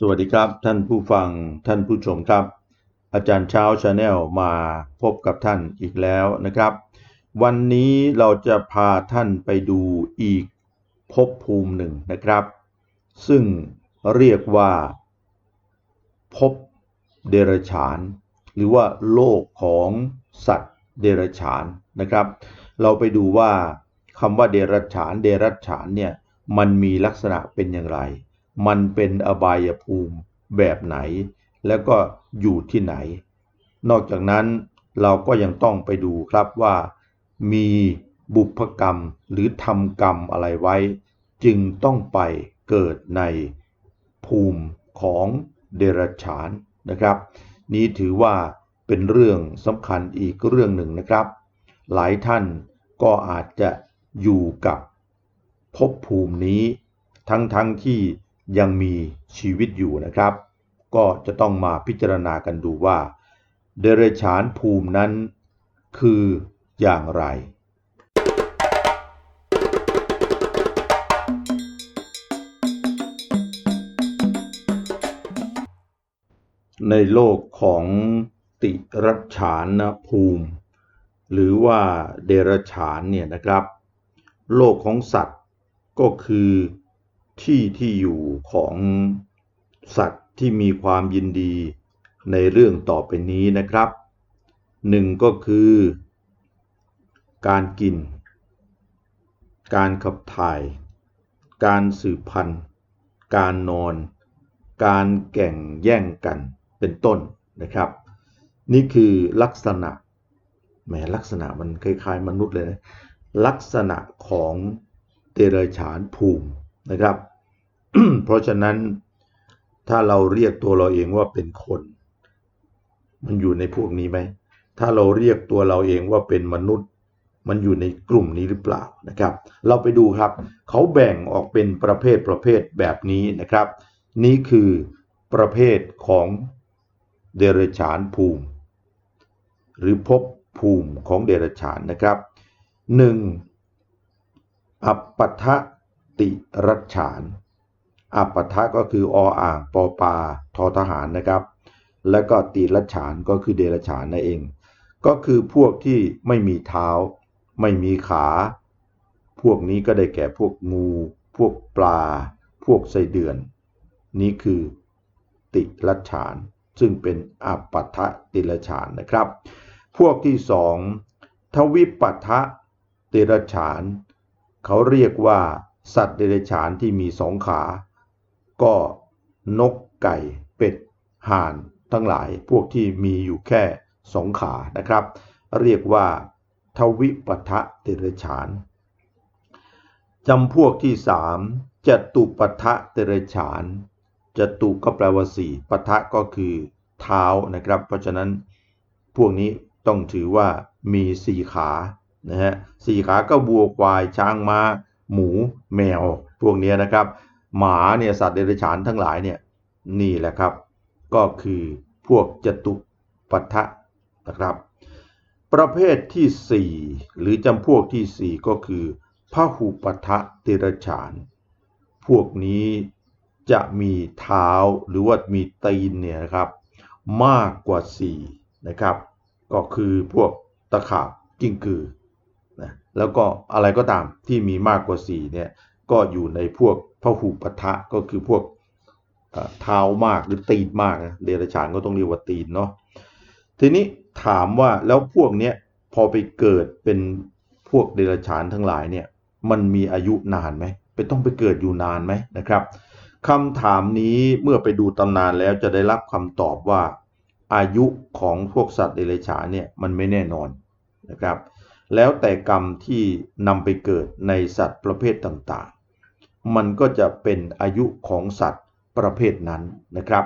สวัสดีครับท่านผู้ฟังท่านผู้ชมครับ อาจารย์เช้าชาแนลมาพบกับท่านอีกแล้วนะครับ วันนี้เราจะพาท่านไปดูอีกภพภูมิหนึ่งนะครับ ซึ่งเรียกว่าภพเดรัจฉาน หรือว่าโลกของสัตว์เดรัจฉานนะครับ เราไปดูว่าคำว่าเดรัจฉาน เดรัจฉานเนี่ยมันมีลักษณะเป็นอย่างไร มันเป็นอบายภูมิแบบไหน แล้วก็อยู่ที่ไหน นอกจากนั้นเราก็ยังต้องไปดูครับว่า มีบุพกรรมหรือทำกรรมอะไรไว้ จึงต้องไปเกิดในภูมิของเดรัจฉานนะครับ นี้ถือว่าเป็นเรื่องสำคัญอีกเรื่องหนึ่งนะครับ หลายท่านก็อาจจะอยู่กับภพภูมินี้ ทั้งๆทที่ ยังมีชีวิตอยู่นะครับ ก็จะต้องมาพิจารณากันดูว่า เดรฉานภูมินั้น คืออย่างไร ในโลกของติรัฉานภูมิ หรือว่าเดรฉานเนี่ยนะครับ โลกของสัตว์ก็คือ ที่ที่อยู่ของสัตว์ที่มีความยินดีในเรื่องต่อไปนี้นะครับหนึ่งก็คือ การกิน การขับถ่าย การสืบพันธุ์ การนอน การแก่งแย่งกันเป็นต้นนะครับ นี่คือลักษณะแหมลักษณะมันคล้ายๆมนุษย์เลยนะลักษณะของเดรัจฉานภูมินะครับ เพราะฉะนั้นถ้าเราเรียกตัวเราเองว่าเป็นคน มันอยู่ในพวกนี้ไหม ถ้าเราเรียกตัวเราเองว่าเป็นมนุษย์ มันอยู่ในกลุ่มนี้หรือเปล่านะครับ เราไปดูครับ เขาแบ่งออกเป็นประเภทประเภทแบบนี้นะครับ นี่คือประเภทของเดรัจฉานภูมิ หรือภพภูมิของเดรัจฉานนะครับ 1. อัปปทติรัจฉาน อัปปทะก็คือออ่างปอปาทอทหารนะครับ แล้วก็ติรัฉานก็คือเดรัฉานนั่นเอง ก็คือพวกที่ไม่มีเท้า ไม่มีขา พวกนี้ก็ได้แก่พวกงู พวกปลา พวกไส้เดือน นี่คือติรัฉาน ซึ่งเป็นอัปปทะติรัฉานนะครับ พวกที่สองทวิปัทะเดรัฉาน เขาเรียกว่าสัตว์เดรัจฉานที่มีสองขา ก็นกไก่เป็ดห่านทั้งหลายพวกที่มีอยู่แค่สองขานะครับ เรียกว่าทวิปทะเดรัจฉานจำพวกที่สามจตุปทะเดรัจฉานจตุก็แปลว่าสี่ปทะก็คือเท้านะครับ เพราะฉะนั้นพวกนี้ต้องถือว่ามีสี่ขานะฮะสี่ขาก็วัวควายช้างม้า หมู แมว พวกนี้นะครับ หมาเนี่ยสัตว์เดรัจฉานทั้งหลายเนี่ยนี่แหละครับ ก็คือพวกจตุปัทะนะครับ ประเภทที่ 4 หรือจำพวกที่ 4 ก็คือพหุปัทะเดรัจฉาน พวกนี้จะมีเท้าหรือว่ามีตีนเนี่ยนะครับมากกว่า 4 นะครับ ก็คือพวกตะขาบกิ้งกือนะแล้วก็อะไรก็ตามที่มีมากกว่า 4 เนี่ย ก็อยู่ในพวกพหุปทะก็คือพวกเท้ามากหรือตีนมากนะเดรัจฉานก็ต้องเรียกว่าตีนเนาะทีนี้ถามว่าแล้วพวกเนี้ยพอไปเกิดเป็นพวกเดรัจฉานทั้งหลายเนี่ยมันมีอายุนานไหมไปต้องไปเกิดอยู่นานไหมนะครับคำถามนี้เมื่อไปดูตำนานแล้วจะได้รับคำตอบว่าอายุของพวกสัตว์เดรัจฉานเนี่ยมันไม่แน่นอนนะครับ แล้วแต่กรรมที่นำไปเกิดในสัตว์ประเภทต่าง มันก็จะเป็นอายุของสัตว์ประเภทนั้นนะครับ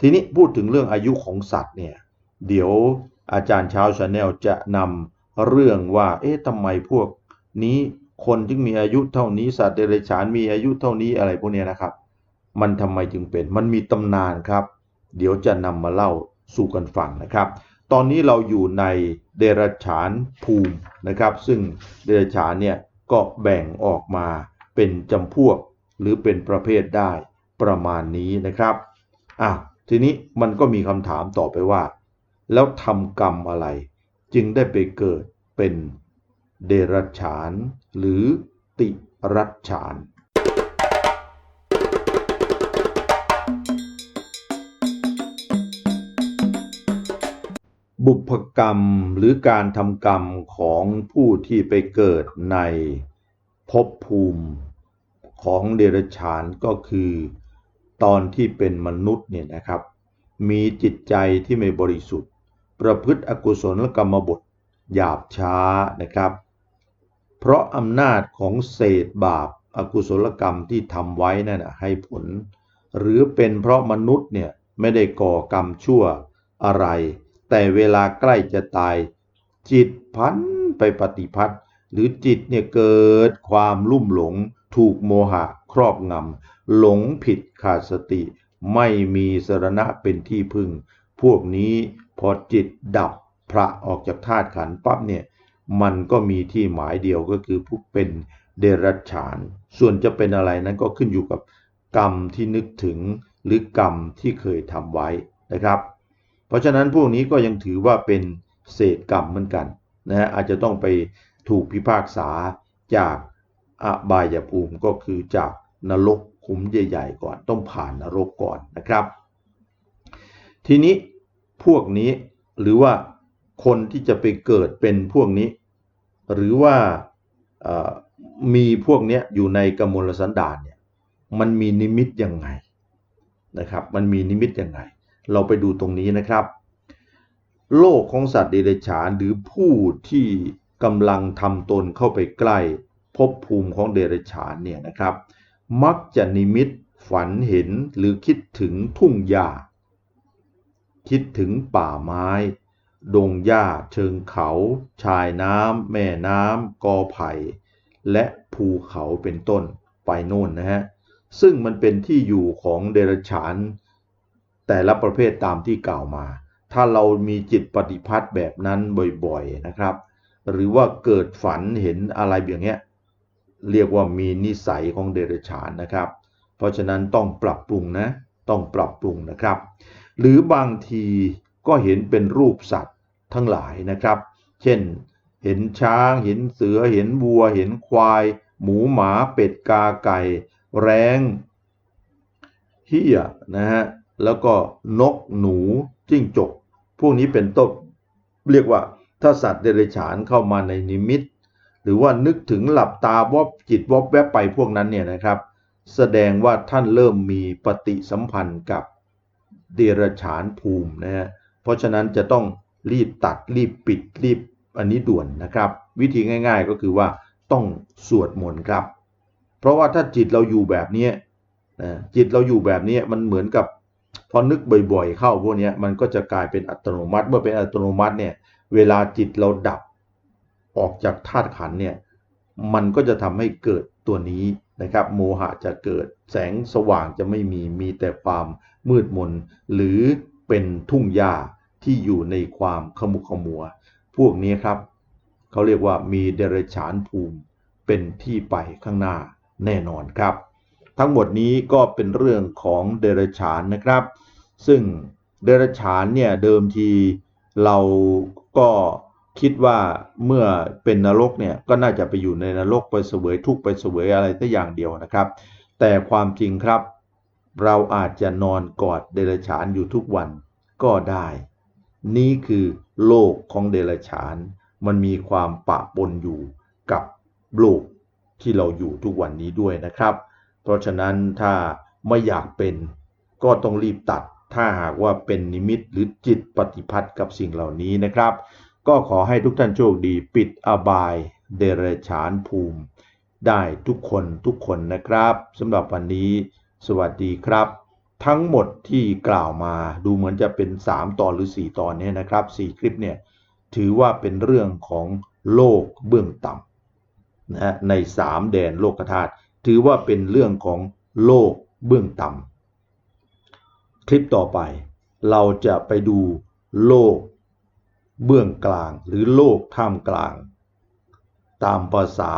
ทีนี้พูดถึงเรื่องอายุของสัตว์เนี่ยเดี๋ยวอาจารย์ช้าชาแนลจะนำเรื่องว่าเอ๊ะทำไมพวกนี้คนที่มีอายุเท่านี้สัตว์เดรัจฉานมีอายุเท่านี้อะไรพวกนี้นะครับ มันทำไมจึงเป็นมันมีตำนานครับ เดี๋ยวจะนำมาเล่าสู่กันฟังนะครับ ตอนนี้เราอยู่ในเดรัจฉานภูมินะครับ ซึ่งเดรัจฉานเนี่ยก็แบ่งออกมา เป็นจำพวกหรือเป็นประเภทได้ประมาณนี้นะครับอะทีนี้มันก็มีคำถามต่อไปว่า แล้วทำกรรมอะไร จึงได้ไปเกิดเป็นเดรัจฉาน หรือติรัจฉานบุพกรรมหรือการทำกรรมของผู้ที่ไปเกิดใน ภพภูมิของเดรัจฉานก็คือ ตอนที่เป็นมนุษย์เนี่ยนะครับ มีจิตใจที่ไม่บริสุทธิ์ ประพฤติอกุศลกรรมบทหยาบช้านะครับ เพราะอำนาจของเศษบาปอากุศลกรรมที่ทำไว้นั่นนะให้ผล หรือเป็นเพราะมนุษย์เนี่ยไม่ได้ก่อกรรมชั่วอะไร แต่เวลาใกล้จะตาย จิตพันไปปฏิพัทธ์ หรือจิตเนี่ยเกิดความลุ่มหลง ถูกโมหะครอบงำหลงผิดขาดสติ ไม่มีสรณะเป็นที่พึ่ง พวกนี้พอจิตดับพระออกจากธาตุขันปั๊บเนี่ยมันก็มีที่หมายเดียวก็คือผู้เป็นเดรัจฉาน ส่วนจะเป็นอะไรนั้นก็ขึ้นอยู่กับกรรมที่นึกถึงหรือกรรมที่เคยทำไว้นะครับ เพราะฉะนั้นพวกนี้ก็ยังถือว่าเป็นเศษกรรมเหมือนกันนะฮะอาจจะต้องไป ถูกพิพากษาจากอบายภูมิก็คือจากนรกขุมใหญ่ๆก่อนต้องผ่านนรกก่อนนะครับ ทีนี้พวกนี้หรือว่าคนที่จะไปเกิดเป็นพวกนี้ หรือว่ามีพวกนี้อยู่ในกมลสันดานเนี่ยมันมีนิมิตยังไงนะครับ มันมีนิมิตยังไง เราไปดูตรงนี้นะครับ โลกของสัตว์เดรัจฉานหรือผู้ที่ กำลังทำตนเข้าไปใกล้ภพภูมิของเดรัจฉานเนี่ยนะครับ มักจะนิมิตฝันเห็นหรือคิดถึงทุ่งหญ้า คิดถึงป่าไม้ ดงหญ้าเชิงเขา ชายน้ำแม่น้ำกอไผ่ และภูเขาเป็นต้นไปโน่นนะฮะ ซึ่งมันเป็นที่อยู่ของเดรัจฉาน แต่ละประเภทตามที่กล่าวมา ถ้าเรามีจิตปฏิพัทธ์แบบนั้นบ่อยๆนะครับ หรือว่าเกิดฝันเห็นอะไรอย่างเงี้ยเรียกว่ามีนิสัยของเดรัจฉานนะครับ เพราะฉะนั้นต้องปรับปรุงนะต้องปรับปรุงนะครับ หรือบางทีก็เห็นเป็นรูปสัตว์ทั้งหลายนะครับ เช่น เห็นช้างเห็นเสือเห็นวัว เห็นควาย หมูหมาเป็ดกาไก่ แร้งเฮียนะฮะแล้วก็นกหนูจิ้งจก พวกนี้เป็นต้นเรียกว่า ถ้าสัตว์เดรัจฉานเข้ามาในนิมิต หรือว่านึกถึงหลับตาวบจิตวบแวบไปพวกนั้นเนี่ยนะครับ แสดงว่าท่านเริ่มมีปฏิสัมพันธ์กับเดรัจฉานภูมินะฮะเพราะฉะนั้นจะต้องรีบตัดรีบปิดรีบอันนี้ด่วนนะครับ วิธีง่าย ๆก็คือว่าต้องสวดมนต์ครับ เพราะว่าถ้าจิตเราอยู่แบบนี้นะจิตเราอยู่แบบนี้มันเหมือนกับพอนึกบ่อยๆ เข้าพวกนี้มันก็จะกลายเป็นอัตโนมัติ เมื่อเป็นอัตโนมัติเนี่ย เวลาจิตเราดับออกจากธาตุขันเนี่ยมันก็จะทำให้เกิดตัวนี้นะครับ โมหะจะเกิดแสงสว่างจะไม่มีมีแต่ความมืดมน หรือเป็นทุ่งหญ้าที่อยู่ในความขมุขมัว พวกนี้ครับ เขาเรียกว่ามีเดรัจฉานภูมิเป็นที่ไปข้างหน้าแน่นอนครับ ทั้งหมดนี้ก็เป็นเรื่องของเดรัจฉานนะครับ ซึ่งเดรัจฉานเนี่ยเดิมทีเรา ก็คิดว่าเมื่อเป็นนรกเนี่ยก็น่าจะไปอยู่ในนรกไปเสวยทุกไปเสวยอะไรแต่อย่างเดียวนะครับ แต่ความจริงครับ เราอาจจะนอนกอดเดรัจฉานอยู่ทุกวันก็ได้ นี่คือโลกของเดรัจฉาน มันมีความปะปนอยู่กับโลกที่เราอยู่ทุกวันนี้ด้วยนะครับ เพราะฉะนั้นถ้าไม่อยากเป็นก็ต้องรีบตัด ถ้าหากว่าเป็นนิมิตหรือจิตปฏิพัทธ์กับสิ่งเหล่านี้นะครับ ก็ขอให้ทุกท่านโชคดีปิดอบายเดรัจฉานภูมิ ได้ทุกคนทุกคนนะครับสำหรับวันนี้ สวัสดีครับ ทั้งหมดที่กล่าวมาดูเหมือนจะเป็น 3 ตอนหรือ 4 ตอนเนี่ยนะครับ 4 คลิปเนี่ยถือว่าเป็นเรื่องของโลกเบื้องต่ำนะฮะใน 3 แดนโลกธาตุถือว่าเป็นเรื่องของโลกเบื้องต่ำ คลิปต่อไป เราจะไปดูโลก เบื้องกลางหรือโลกท่ามกลาง ตามภาษา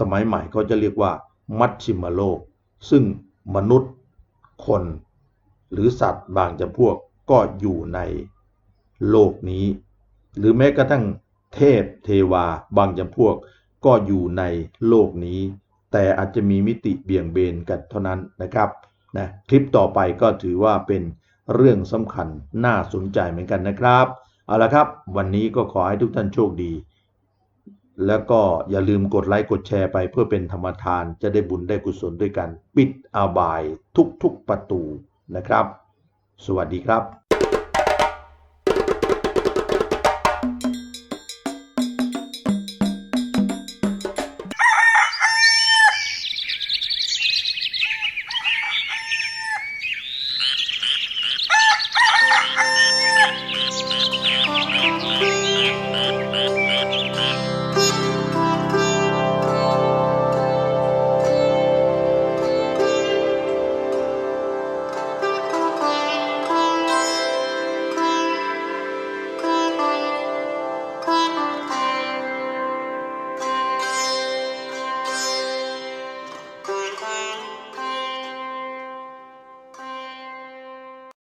สมัยใหม่เขาจะเรียกว่า มัชชิมโลก ซึ่งมนุษย์คน หรือสัตว์บางจำพวกก็อยู่ในโลกนี้ หรือแม้กระทั่งเทพเทวาบางจำพวกก็อยู่ในโลกนี้ แต่อาจจะมีมิติเบี่ยงเบนกันเท่านั้นนะครับ นะคลิปต่อไปก็ถือว่าเป็นเรื่องสำคัญน่าสนใจเหมือนกันนะครับ เอาละครับ วันนี้ก็ขอให้ทุกท่านโชคดี แล้วก็อย่าลืมกดไลค์กดแชร์ไปเพื่อเป็นธรรมทานจะได้บุญได้กุศลด้วยกัน ปิดอาบายทุกๆประตูนะครับ สวัสดีครับ